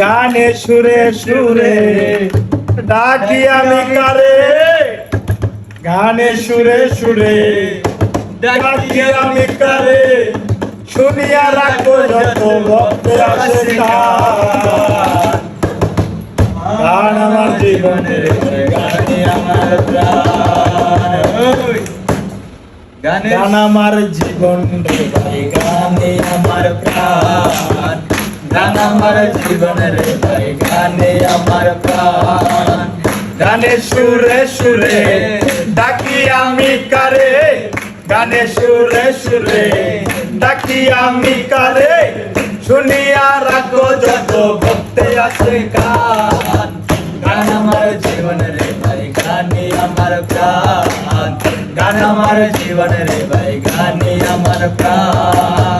গানে সুরে সুরে। ডাকি আমি কারে? গানে সুরে সুরে। ডাকি আমি কারে? শুনিয়া রাখো যত ভক্ত আসে গান। আমার জীবনের গানে আমার গান আমার জীবন গানে আমার প্রাণ। গান আমার জীবন রে ভাই গানে আমার প্রাণ। গানে সুরে সুরে ডাকি আমি কারে। গানে সুরে সুরে ডাকি আমি কারে। শুনিয়া রাখো যত ভক্তে আছে গান। গান আমার জীবন রে ভাই গানে আমার প্রাণ। গান আমার জীবন রে ভাই গানে আমার প্রাণ।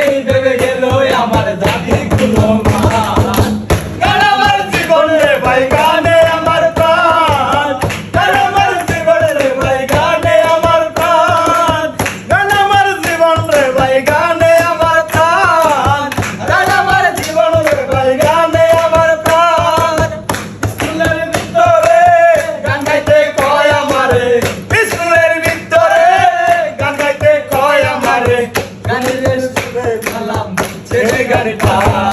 এই ভেবে গেল আমার দাদি গুলো মা। करता